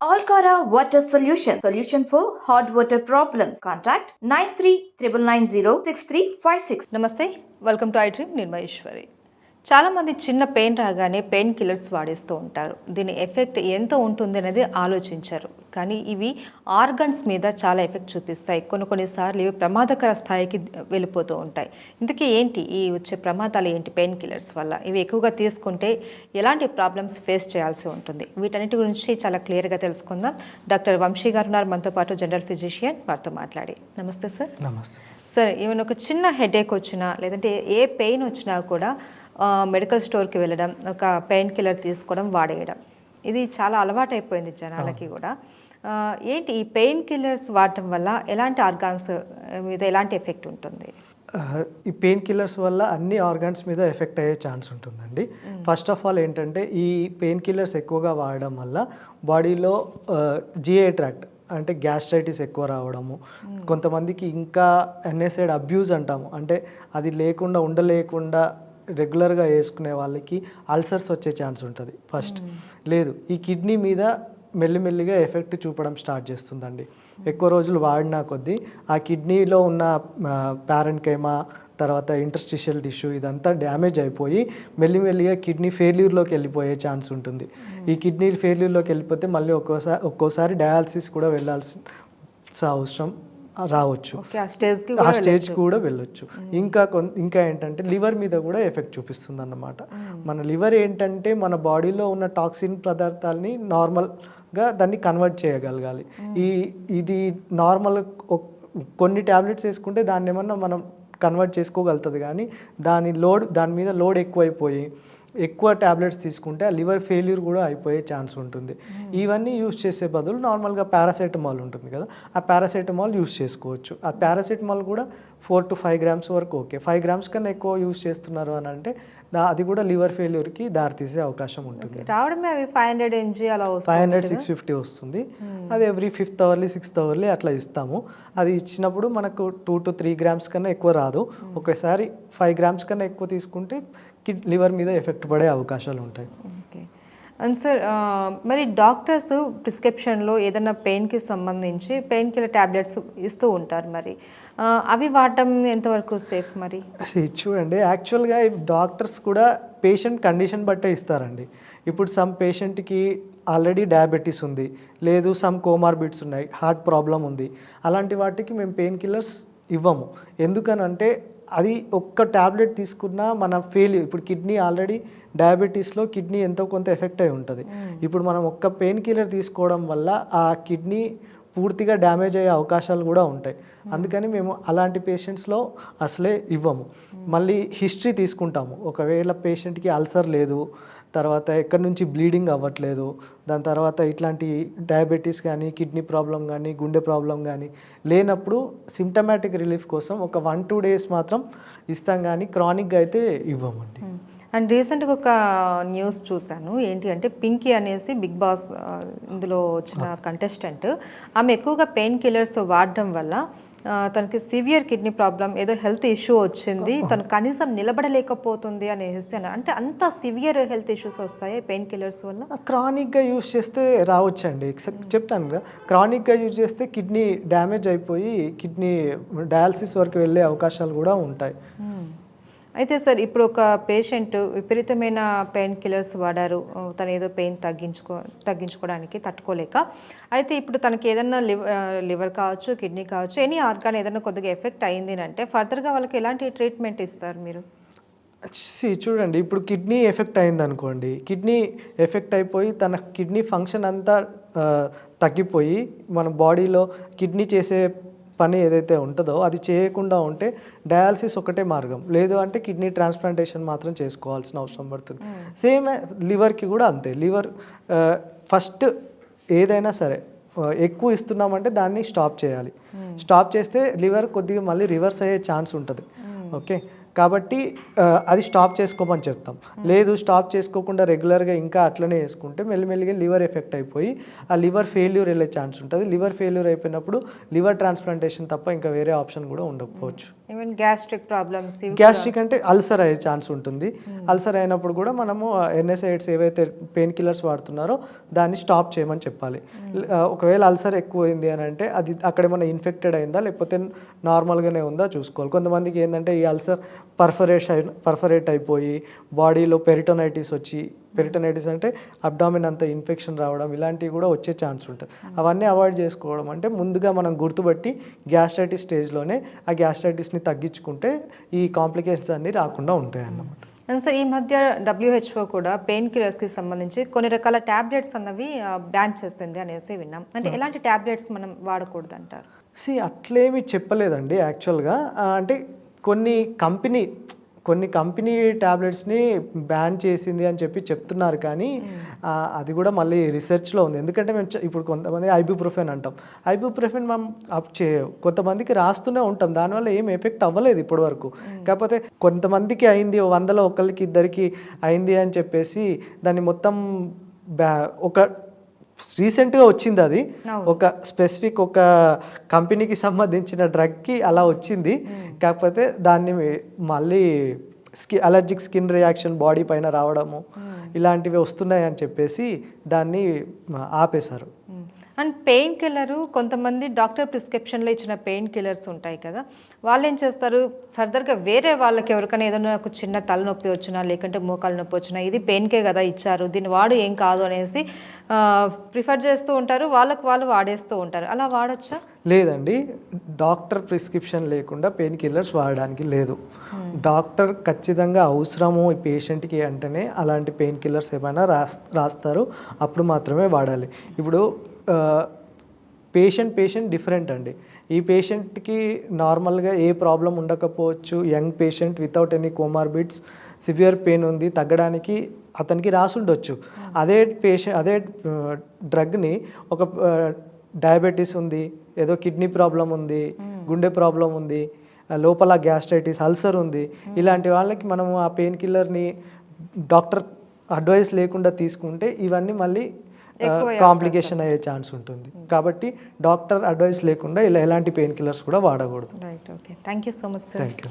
Alcora Water Solution. Solution for hot water problems. Contact 939906356. Namaste. Welcome to iDream Nirmayeshwari. చాలామంది చిన్న pain రాగానే pain killers వాడేస్తూ ఉంటారు. దీని effect ఎంత ఉంటుంది అనేది ఆలోచించారు. కానీ ఇవి ఆర్గన్స్ మీద చాలా ఎఫెక్ట్ చూపిస్తాయి. కొన్ని కొన్నిసార్లు ఇవి ప్రమాదకర స్థాయికి వెళ్ళిపోతూ ఉంటాయి. ఇంతకీ ఏంటి? ఈ వచ్చే ప్రమాదాలు ఏంటి పెయిన్ కిల్లర్స్ వల్ల? ఇవి ఎక్కువగా తీసుకుంటే ఎలాంటి ప్రాబ్లమ్స్ ఫేస్ చేయాల్సి ఉంటుంది? వీటన్నిటి గురించి చాలా క్లియర్గా తెలుసుకుందాం. డాక్టర్ వంశీ గారు ఉన్నారు. మనతో పాటు జనరల్ ఫిజిషియన్ వారితో మాట్లాడి. నమస్తే సార్. నమస్తే. సరే ఈవెన్ ఒక చిన్న హెడేక్ వచ్చినా లేదంటే ఏ పెయిన్ వచ్చినా కూడా మెడికల్ స్టోర్కి వెళ్ళడం ఒక పెయిన్ కిల్లర్ తీసుకోవడం వాడేయడం. ఇది చాలా అలవాటైపోయింది జనాలకి కూడా. ఏంటి ఈ పెయిన్ కిల్లర్స్ వాడటం వల్ల ఎలాంటి ఆర్గాన్స్ మీద ఎలాంటి ఎఫెక్ట్ ఉంటుంది? ఈ పెయిన్ కిల్లర్స్ వల్ల అన్ని ఆర్గాన్స్ మీద ఎఫెక్ట్ అయ్యే ఛాన్స్ ఉంటుందండి. ఫస్ట్ ఆఫ్ ఆల్ ఏంటంటే ఈ పెయిన్ కిల్లర్స్ ఎక్కువగా వాడడం వల్ల బాడీలో జిఐ ట్రాక్ట్ అంటే గ్యాస్ట్రైటిస్ ఎక్కువ రావడము కొంతమందికి ఇంకా ఎన్ఎసైడ్ అబ్యూజ్ అంటాము. అంటే అది లేకుండా ఉండలేకుండా రెగ్యులర్గా వేసుకునే వాళ్ళకి అల్సర్స్ వచ్చే ఛాన్స్ ఉంటుంది ఫస్ట్. లేదు ఈ కిడ్నీ మీద మెల్లిమెల్లిగా ఎఫెక్ట్ చూపడం స్టార్ట్ చేస్తుందండి. ఎక్కువ రోజులు వాడినా కొద్దీ ఆ కిడ్నీలో ఉన్న ప్యారెంట్కైమా తర్వాత ఇంటర్స్టిషియల్ టిష్యూ ఇదంతా డ్యామేజ్ అయిపోయి మెల్లిమెల్లిగా కిడ్నీ ఫెయిల్యూర్లోకి వెళ్ళిపోయే ఛాన్స్ ఉంటుంది. ఈ కిడ్నీ ఫెయిల్యూర్లోకి వెళ్ళిపోతే మళ్ళీ ఒక్కోసారి ఒక్కోసారి డయాలసిస్ కూడా వెళ్ళాల్సిన అవసరం రావచ్చు. ఆ స్టేజ్ కూడా వెళ్ళొచ్చు. ఇంకా ఇంకా ఏంటంటే లివర్ మీద కూడా ఎఫెక్ట్ చూపిస్తుంది అన్నమాట మన లివర్ ఏంటంటే మన బాడీలో ఉన్న టాక్సిన్ పదార్థాలని నార్మల్గా దాన్ని కన్వర్ట్ చేయగలగాలి. ఈ ఇది నార్మల్ కొన్ని ట్యాబ్లెట్స్ వేసుకుంటే దాన్ని ఏమన్నా మనం కన్వర్ట్ చేసుకోగలుగుతుంది కానీ దాని లోడ్ దాని మీద లోడ్ ఎక్కువైపోయి ఎక్కువ ట్యాబ్లెట్స్ తీసుకుంటే ఆ లివర్ ఫెయిల్యూర్ కూడా అయిపోయే ఛాన్స్ ఉంటుంది. ఇవన్నీ యూస్ చేసే బదులు నార్మల్గా పారాసెటమాల్ ఉంటుంది కదా ఆ పారాసెటమాల్ యూస్ చేసుకోవచ్చు. ఆ పారాసెటమాల్ కూడా ఫోర్ టు ఫైవ్ గ్రామ్స్ వరకు ఓకే. ఫైవ్ గ్రామ్స్ కన్నా ఎక్కువ యూస్ చేస్తున్నారు అని అంటే అది కూడా లివర్ ఫెయిల్యూర్కి దారితీసే అవకాశం ఉంటుంది. రావడమే అవి ఫైవ్ హండ్రెడ్ ఎంజీ అలా ఫైవ్ హండ్రెడ్ సిక్స్ ఫిఫ్టీ వస్తుంది. అది every fifth hourly sixth hourly అట్లా ఇస్తాము. అది ఇచ్చినప్పుడు మనకు టూ టు త్రీ గ్రామ్స్ కన్నా ఎక్కువ రాదు. ఒకసారి ఫైవ్ గ్రామ్స్ కన్నా ఎక్కువ తీసుకుంటే కిడ్ లివర్ మీద ఎఫెక్ట్ పడే అవకాశాలు ఉంటాయి. ఓకే. అండ్ సార్ మరి డాక్టర్స్ ప్రిస్క్రిప్షన్లో ఏదైనా పెయిన్కి సంబంధించి పెయిన్ కిల్లర్ ట్యాబ్లెట్స్ ఇస్తూ ఉంటారు మరి. అవి వాడటం ఎంతవరకు సేఫ్ మరి? చూడండి యాక్చువల్గా డాక్టర్స్ కూడా పేషెంట్ కండిషన్ బట్టే ఇస్తారండి. ఇప్పుడు సమ్ పేషెంట్కి ఆల్రెడీ డయాబెటీస్ ఉంది లేదు సమ్ కోమార్బిడ్స్ ఉన్నాయి హార్ట్ ప్రాబ్లం ఉంది. అలాంటి వాటికి మేము పెయిన్ కిల్లర్స్ ఇవ్వము. ఎందుకనంటే అది ఒక్క ట్యాబ్లెట్ తీసుకున్నా మన ఫెయిల్ ఇప్పుడు కిడ్నీ ఆల్రెడీ డయాబెటీస్లో కిడ్నీ ఎంతో కొంత ఎఫెక్ట్ అయి ఉంటుంది. ఇప్పుడు మనం ఒక్క పెయిన్ కిల్లర్ తీసుకోవడం వల్ల ఆ కిడ్నీ పూర్తిగా డ్యామేజ్ అయ్యే అవకాశాలు కూడా ఉంటాయి. అందుకని మేము అలాంటి పేషెంట్స్లో అసలే ఇవ్వము. మళ్ళీ హిస్టరీ తీసుకుంటాము. ఒకవేళ పేషెంట్కి అల్సర్ లేదు తర్వాత ఎక్కడి నుంచి బ్లీడింగ్ అవ్వట్లేదు దాని తర్వాత ఇట్లాంటి డయాబెటీస్ కానీ కిడ్నీ ప్రాబ్లం కానీ గుండె ప్రాబ్లం కానీ లేనప్పుడు సిమ్టమాటిక్ రిలీఫ్ కోసం ఒక వన్ టూ డేస్ మాత్రం ఇస్తాం కానీ క్రానిక్గా అయితే ఇవ్వమండి. అండ్ రీసెంట్గా ఒక న్యూస్ చూశాను. ఏంటి అంటే పింకీ అనేసి బిగ్ బాస్ ఇందులో వచ్చిన కంటెస్టెంట్ ఆమె ఎక్కువగా పెయిన్ కిల్లర్స్ వాడడం వల్ల తనకి సివియర్ కిడ్నీ ప్రాబ్లం ఏదో హెల్త్ ఇష్యూ వచ్చింది. తను కనీసం నిలబడలేకపోతుంది అనేసి. అంటే అంత సివియర్ హెల్త్ ఇష్యూస్ వస్తాయి పెయిన్ కిల్లర్స్ వల్ల? క్రానిక్గా యూజ్ చేస్తే రావచ్చండి. చెప్- చెప్తాను కదా. క్రానిక్గా యూజ్ చేస్తే కిడ్నీ డ్యామేజ్ అయిపోయి కిడ్నీ డయాలసిస్ వరకు వెళ్ళే అవకాశాలు కూడా ఉంటాయి. అయితే సార్ ఇప్పుడు ఒక పేషెంట్ విపరీతమైన పెయిన్ కిల్లర్స్ వాడారు. ఆ, తను ఏదో పెయిన్ తగ్గించుకో తగ్గించుకోవడానికి తట్టుకోలేక. అయితే ఇప్పుడు తనకి ఏదన్నా లివర్ లివర్ కావచ్చు కిడ్నీ కావచ్చు ఎనీ ఆర్గాన్ ఏదైనా కొద్దిగా ఎఫెక్ట్ అయింది అంటే ఫర్దర్గా వాళ్ళకి ఎలాంటి ట్రీట్మెంట్ ఇస్తారు మీరు? చూడండి ఇప్పుడు కిడ్నీ ఎఫెక్ట్ అయింది అనుకోండి కిడ్నీ ఎఫెక్ట్ అయిపోయి తన కిడ్నీ ఫంక్షన్ అంతా తగ్గిపోయి మన బాడీలో కిడ్నీ చేసే పని ఏదైతే ఉంటుందో అది చేయకుండా ఉంటే డయాలసిస్ ఒకటే మార్గం. లేదు అంటే కిడ్నీ ట్రాన్స్ప్లాంటేషన్ మాత్రం చేసుకోవాల్సిన అవసరం పడుతుంది. సేమ్ లివర్కి కూడా అంతే. లివర్ ఫస్ట్ ఏదైనా సరే ఎక్కువ ఇస్తున్నామంటే దాన్ని స్టాప్ చేయాలి. స్టాప్ చేస్తే లివర్ కొద్దిగా మళ్ళీ రివర్స్ అయ్యే ఛాన్స్ ఉంటుంది. ఓకే? కాబట్టి అది స్టాప్ చేసుకోమని చెప్తాం. లేదు స్టాప్ చేసుకోకుండా రెగ్యులర్గా ఇంకా అట్లనే వేసుకుంటే మెల్లిమెల్లిగా లివర్ ఎఫెక్ట్ అయిపోయి ఆ లివర్ ఫెయిల్యూర్ వెళ్ళే ఛాన్స్ ఉంటుంది. లివర్ ఫెయిల్యూర్ అయిపోయినప్పుడు లివర్ ట్రాన్స్ప్లాంటేషన్ తప్ప ఇంకా వేరే ఆప్షన్ కూడా ఉండకపోవచ్చు. ఈవెన్ గ్యాస్ట్రిక్ ప్రాబ్లమ్స్ గ్యాస్ట్రిక్ అంటే అల్సర్ అయ్యే ఛాన్స్ ఉంటుంది. అల్సర్ అయినప్పుడు కూడా మనము ఎన్ఎస్ఐడ్స్ ఏవైతే పెయిన్ కిల్లర్స్ వాడుతున్నారో దాన్ని స్టాప్ చేయమని చెప్పాలి. ఆ, ఒకవేళ అల్సర్ ఎక్కువైంది అని అంటే అది అక్కడ ఏమైనా ఇన్ఫెక్టెడ్ అయిందా లేకపోతే నార్మల్గానే ఉందా చూసుకోవాలి. కొంతమందికి ఏంటంటే ఈ అల్సర్ పర్ఫరేట్ అయి పర్ఫరేట్ అయిపోయి బాడీలో పెరిటోనైటిస్ వచ్చి పెరిటోనైటిస్ అంటే అబ్డామిన్ అంతా ఇన్ఫెక్షన్ రావడం ఇలాంటివి కూడా వచ్చే ఛాన్స్ ఉంటుంది. అవన్నీ అవాయిడ్ చేసుకోవడం అంటే ముందుగా మనం గుర్తుపట్టి గ్యాస్ట్రైటిస్ స్టేజ్లోనే ఆ గ్యాస్ట్రైటిస్ని తగ్గించుకుంటే ఈ కాంప్లికేషన్స్ అన్నీ రాకుండా ఉంటాయి అన్నమాట అండ్ సార్ ఈ మధ్య డబ్ల్యూహెచ్ఓ కూడా పెయిన్ కిల్లర్స్కి సంబంధించి కొన్ని రకాల ట్యాబ్లెట్స్ అన్నవి బ్యాన్ చేస్తుంది అనేసి విన్నాం. అంటే ఎలాంటి ట్యాబ్లెట్స్ మనం వాడకూడదు అంటారు సి అట్లేమి చెప్పలేదండి యాక్చువల్గా. అంటే కొన్ని కంపెనీ కొన్ని కంపెనీ ట్యాబ్లెట్స్ని బ్యాన్ చేసింది అని చెప్పి చెప్తున్నారు కానీ అది కూడా మళ్ళీ రీసెర్చ్లో ఉంది. ఎందుకంటే మేము ఇప్పుడు కొంతమంది ఐబుప్రొఫెన్ అంటాం. ఐబుప్రొఫెన్ మనం అప్ చే కొంతమందికి రాస్తూనే ఉంటాం. దానివల్ల ఏం ఎఫెక్ట్ అవ్వలేదు ఇప్పటి వరకు. కాకపోతే కొంతమందికి అయింది వందలో ఒకరికి ఇద్దరికి అయింది అని చెప్పేసి దాన్ని మొత్తం బ్యా ఒక రీసెంట్గా వచ్చింది అది. ఒక స్పెసిఫిక్ ఒక కంపెనీకి సంబంధించిన డ్రగ్కి అలా వచ్చింది. కాకపోతే దాన్ని మళ్ళీ స్కి అలర్జిక్ స్కిన్ రియాక్షన్ బాడీ పైన రావడము ఇలాంటివి వస్తున్నాయి అని చెప్పేసి దాన్ని ఆపేశారు. అండ్ పెయిన్ కిల్లరు కొంతమంది డాక్టర్ ప్రిస్క్రిప్షన్లో ఇచ్చిన పెయిన్ కిల్లర్స్ ఉంటాయి కదా వాళ్ళు ఏం చేస్తారు? ఫర్దర్గా వేరే వాళ్ళకి ఎవరికైనా ఏదైనా ఒక చిన్న తలనొప్పి వచ్చినా లేకుంటే మోకాలు నొప్పి వచ్చినా ఇది పెయిన్కే కదా ఇచ్చారు దీన్ని వాడు ఏం కాదు అనేసి ప్రిఫర్ చేస్తూ ఉంటారు వాళ్ళకి వాళ్ళు వాడేస్తూ ఉంటారు. అలా వాడొచ్చా? లేదండి. డాక్టర్ ప్రిస్క్రిప్షన్ లేకుండా పెయిన్ కిల్లర్స్ వాడడానికి లేదు. డాక్టర్ ఖచ్చితంగా అవసరము ఈ పేషెంట్కి అంటేనే అలాంటి పెయిన్ కిల్లర్స్ ఏమైనా రాస్ రాస్తారు అప్పుడు మాత్రమే వాడాలి. ఇప్పుడు పేషెంట్ పేషెంట్ డిఫరెంట్ అండి. ఈ పేషెంట్కి నార్మల్గా ఏ ప్రాబ్లం ఉండకపోవచ్చు young patient without any comorbids severe pain ఉంది తగ్గడానికి అతనికి రాసుండొచ్చు. అదే పేషెంట్ అదే డ్రగ్ని ఒక డయాబెటీస్ ఉంది ఏదో కిడ్నీ ప్రాబ్లం ఉంది గుండె ప్రాబ్లం ఉంది లోపల గ్యాస్ట్రైటిస్ అల్సర్ ఉంది. ఇలాంటి వాళ్ళకి మనము ఆ పెయిన్ కిల్లర్ని డాక్టర్ అడ్వైస్ లేకుండా తీసుకుంటే ఇవన్నీ మళ్ళీ కాంప్లికేషన్ అయ్యే ఛాన్స్ ఉంటుంది. కాబట్టి డాక్టర్ అడ్వైస్ లేకుండా ఇలా ఎలాంటి పెయిన్ కిల్లర్స్ కూడా వాడకూడదు. Right okay thank you so much thank you